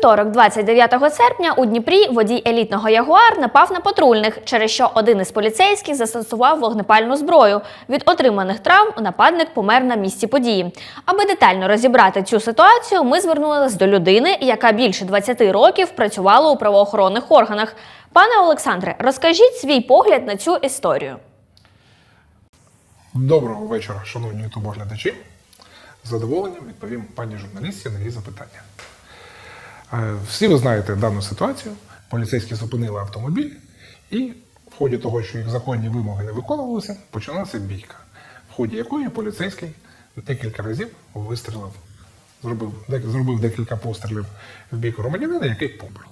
вівторок, 29 серпня, у Дніпрі водій елітного Ягуар напав на патрульних, через що один із поліцейських застосував вогнепальну зброю. Від отриманих травм нападник помер на місці події. Аби детально розібрати цю ситуацію, ми звернулися до людини, яка більше 20 років працювала у правоохоронних органах. Пане Олександре, розкажіть свій погляд на цю історію. Доброго вечора, шановні ютубоглядачі. З задоволенням відповім пані журналістці на її запитання. Е, Всі ви знаєте дану ситуацію. Поліцейські зупинили автомобіль, і в ході того, що їх законні вимоги не виконувалися, почалася бійка, в ході якої поліцейський декілька разів вистрілив, зробив, зробив декілька пострілів в бік громадянина, який помер.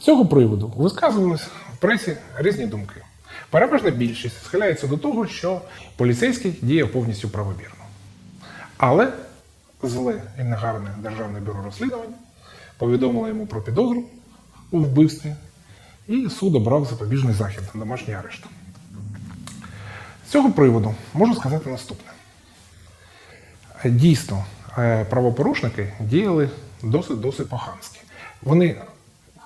З цього приводу висказувалися в пресі різні думки. Переважна більшість схиляється до того, що поліцейський діє повністю правомірно. Але зле і негарне Державне бюро розслідування повідомило йому про підозру у вбивстві, і суд обрав запобіжний захід домашній арешт. З цього приводу можу сказати наступне. Дійсно, е, правопорушники діяли досить досить по-хамськи. Вони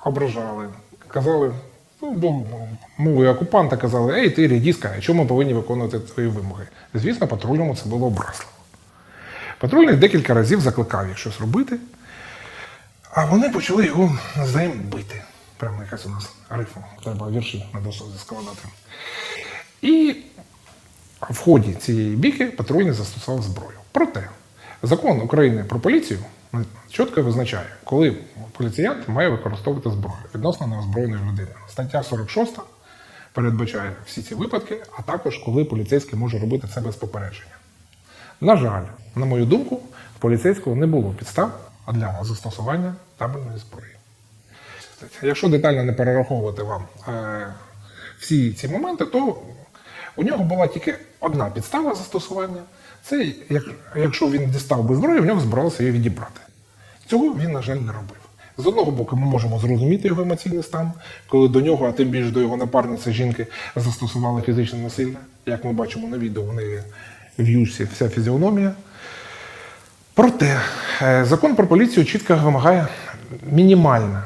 ображали, казали, ну, мовою окупанта казали, ей, ти рідіска, чому ми повинні виконувати твої вимоги? Звісно, патрульному це було образливо. Патрульний декілька разів закликав їх щось робити, а вони почали його навзаєм бити. Прямо якась у нас рифма. Треба вірші на досуді складати. І в ході цієї бійки патрульний застосував зброю. Проте закон України про поліцію чітко визначає, коли поліціянт має використовувати зброю відносно неозброєної людини. Стаття 46 передбачає всі ці випадки, а також коли поліцейський може робити це без попередження. На жаль, на мою думку, в поліцейського не було підстав для застосування табельної зброї. Якщо детально не перераховувати вам е, всі ці моменти, то у нього була тільки одна підстава застосування. Це як, якщо він дістав би зброю, в нього збиралося її відібрати. Цього він, на жаль, не робив. З одного боку, ми можемо зрозуміти його емоційний стан, коли до нього, а тим більше до його напарниці жінки, застосували фізичне насилля. Як ми бачимо на відео, в неї в юшці вся фізіономія. Проте е, закон про поліцію чітко вимагає мінімальну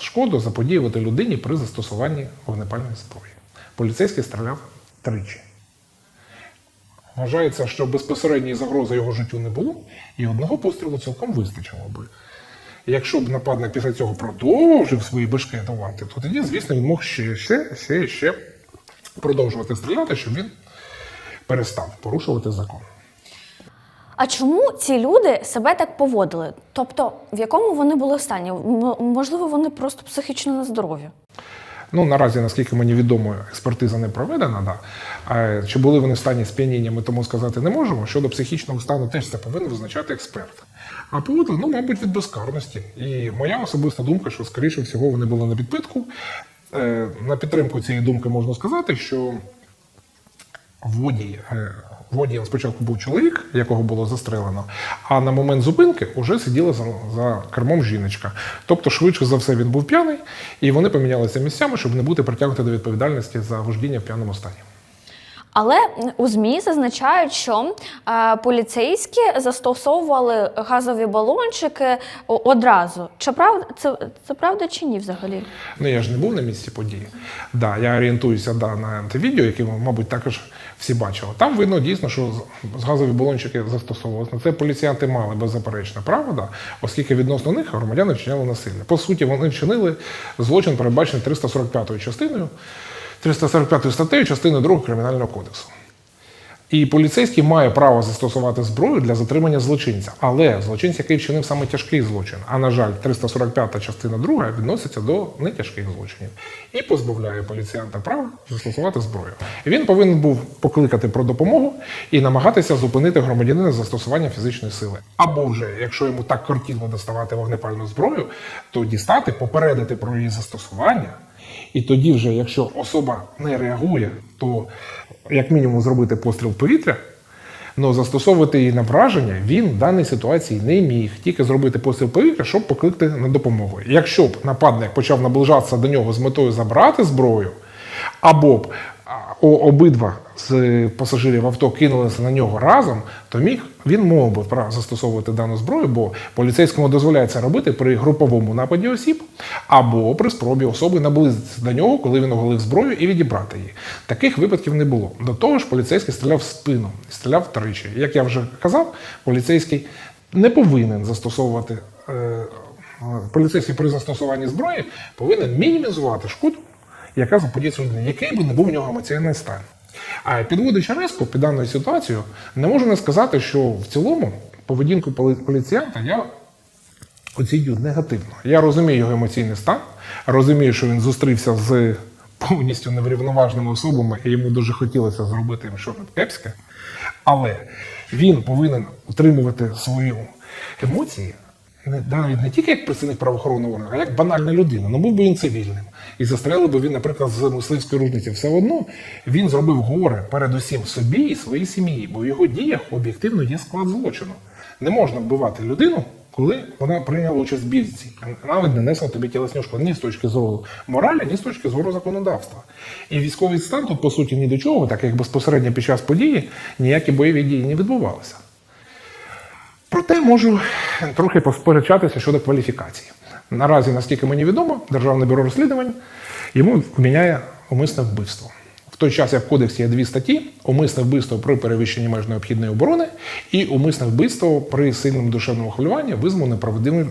шкоду заподіювати людині при застосуванні вогнепальної зброї. Поліцейський стріляв тричі. Вважається, що безпосередньої загрози його життю не було, і одного пострілу цілком вистачило би. Якщо б нападник після цього продовжив свої бешкетувати, то тоді, звісно, він мог ще, ще, ще, ще продовжувати стріляти, щоб він перестав порушувати закон. А чому ці люди себе так поводили? Тобто, в якому вони були стані? Можливо, вони просто психічно нездорові. Ну, наразі, наскільки мені відомо, експертиза не проведена. Да. А чи були вони в стані сп'яніння, ми тому сказати не можемо. Щодо психічного стану, теж це повинен визначати експерт. А поводи, ну, мабуть, від безкарності. І моя особиста думка, що, скоріше всього, вони були на підпитку. Е, На підтримку цієї думки можна сказати, що водій, воді. водієм спочатку був чоловік, якого було застрелено, а на момент зупинки вже сиділа за, за кермом жіночка. Тобто, швидше за все, він був п'яний, і вони помінялися місцями, щоб не бути притягнути до відповідальності за вождіння в п'яному стані. Але у ЗМІ зазначають, що е, поліцейські застосовували газові балончики одразу. Чи правда це, це правда чи ні взагалі? Ну я ж не був на місці події. Да, я орієнтуюся да, на те відео, яке мабуть, також всі бачили. Там видно дійсно, що газові балончики застосовувалися. На це поліціянти мали беззаперечно право, да, оскільки відносно них громадяни вчиняли насилля. По суті, вони вчинили злочин, передбачений 345 частиною, 345 статтею частини 2 Кримінального кодексу. І поліцейський має право застосувати зброю для затримання злочинця, але злочинця, який вчинив саме тяжкий злочин. А на жаль, 345 частина 2 відноситься до нетяжких злочинів і позбавляє поліціянта права застосувати зброю. Він повинен був покликати про допомогу і намагатися зупинити громадянина застосування фізичної сили. Або вже, якщо йому так кортіло доставати вогнепальну зброю, то дістати, попередити про її застосування. І тоді, вже, якщо особа не реагує, то як мінімум зробити постріл в повітря, але застосовувати її на враження він в даній ситуації не міг. Тільки зробити постріл в повітря, щоб покликати на допомогу. Якщо б нападник почав наближатися до нього з метою забрати зброю, або б обидва з пасажирів авто кинулися на нього разом, то міг він мог би застосовувати дану зброю, бо поліцейському дозволяється робити при груповому нападі осіб або при спробі особи наблизитися до нього, коли він оголив зброю і відібрати її. Таких випадків не було. До того ж, поліцейський стріляв в спину, стріляв тричі. Як я вже казав, поліцейський не повинен застосовувати. е, Поліцейський при застосуванні зброї повинен мінімізувати шкоду, яка заподіється людині, який би не був у нього емоційний стан. А підводячи резко під даною ситуацією, не можу не сказати, що в цілому поведінку поліціянта я оцінюю негативно. Я розумію його емоційний стан, розумію, що він зустрівся з повністю неврівноважними особами, і йому дуже хотілося зробити їм щось кепське. Але він повинен утримувати свої емоції навіть не тільки як працівник правоохоронного органу, а як банальна людина. Ну був би він цивільним. І застрелив би він, наприклад, з мисливської ружниці. Все одно він зробив горе передусім собі і своїй сім'ї, бо в його діях об'єктивно є склад злочину. Не можна вбивати людину, коли вона прийняла участь в бійці, навіть не несла тобі тілесні шкоди ні з точки зору моралі, ні з точки зору законодавства. І військовий стан тут, по суті, ні до чого, так як безпосередньо під час події ніякі бойові дії не відбувалися. Проте можу трохи посперечатися щодо кваліфікації. Наразі, наскільки мені відомо, Державне бюро розслідувань йому вміняє умисне вбивство. В той час, як в кодексі є дві статті: умисне вбивство при перевищенні меж необхідної оборони і умисне вбивство при сильному душевному хвилюванні, визвано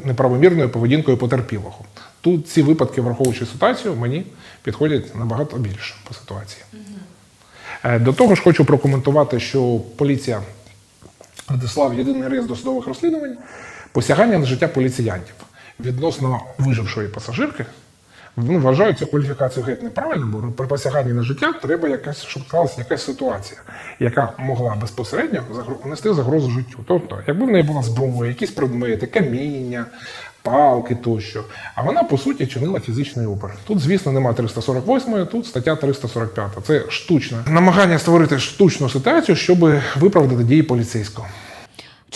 неправомірною поведінкою потерпілого. Тут ці випадки, враховуючи ситуацію, мені підходять набагато більше по ситуації. Е, До того ж, хочу прокоментувати, що поліція надіслав єдиний реєстр досудових розслідувань посягання на життя поліціянтів відносно вижившої пасажирки. Ну, вважаю цю кваліфікацію геть неправильно, бо при посяганні на життя треба якась, щоб склалася якась ситуація, яка могла безпосередньо нести загрозу життю. Тобто, якби в неї була зброя, якісь предмети, каміння, палки тощо. А вона, по суті, чинила фізичний опір. Тут, звісно, немає 348, тут стаття 345. Це штучне намагання створити штучну ситуацію, щоб виправдати дії поліцейського.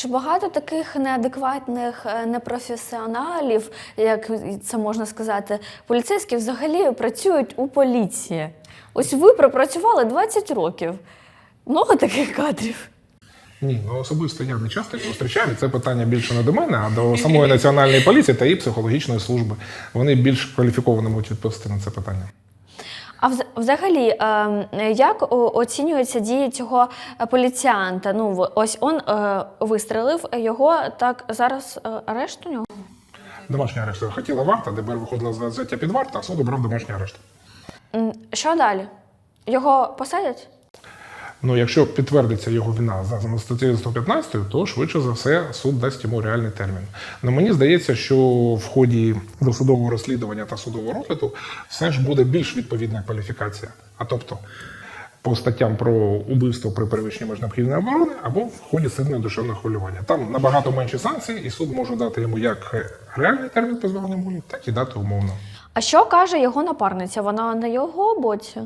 Чи багато таких неадекватних е, непрофесіоналів, як це можна сказати, поліцейські взагалі працюють у поліції? Ось ви пропрацювали 20 років. Много таких кадрів. Ні, ну особисто я не часто зустрічаю. Це питання більше не до мене, а до самої національної поліції та її психологічної служби. Вони більш кваліфіковано можуть відповісти на це питання. А вз- взагалі, е, як о- оцінюються дії цього поліціанта? Ну, в- ось он е, вистрелив його, так зараз е, арешт у нього. Домашній арешт хотіла варта, ДБР виходила за взяття під варту, а суд обрав домашній арешт. М, Що далі? Його посадять? Ну, якщо підтвердиться його вина за статтею 115, то швидше за все суд дасть йому реальний термін. Ну мені здається, що в ході досудового розслідування та судового розгляду все ж буде більш відповідна кваліфікація. А тобто по статтям про убивство при перевищенні меж необхідної оборони або в ході сильного душевного хвилювання. Там набагато менші санкції, і суд може дати йому як реальний термін позбавлення волі, так і дати умовно. А що каже його напарниця? Вона на його боці?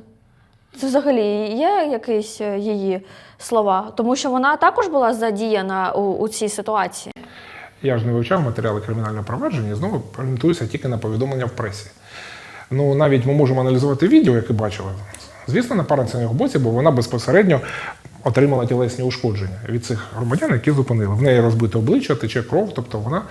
Це взагалі є якісь е, її слова? Тому що вона також була задіяна у, у цій ситуації. Я ж не вивчав матеріали кримінального провадження знову орієнтуюся тільки на повідомлення в пресі. Ну, навіть ми можемо аналізувати відео, яке бачили. Звісно, напарниця на його боці, бо вона безпосередньо отримала тілесні ушкодження від цих громадян, які зупинили. В неї розбите обличчя, тече кров, тобто вона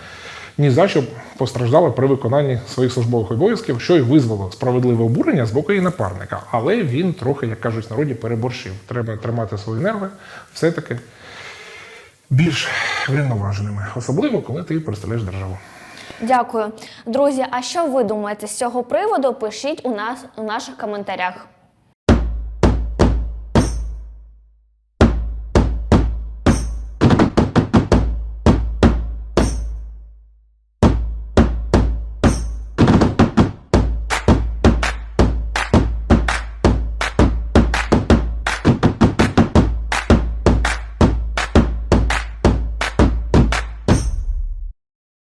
ні за що постраждала при виконанні своїх службових обов'язків, що й визвало справедливе обурення з боку її напарника. Але він трохи, як кажуть в народі, переборщив. Треба тримати свої нерви, все-таки більш врівноваженими, особливо коли ти представляєш державу. Дякую. Друзі, а що ви думаєте з цього приводу? Пишіть у нас у наших коментарях.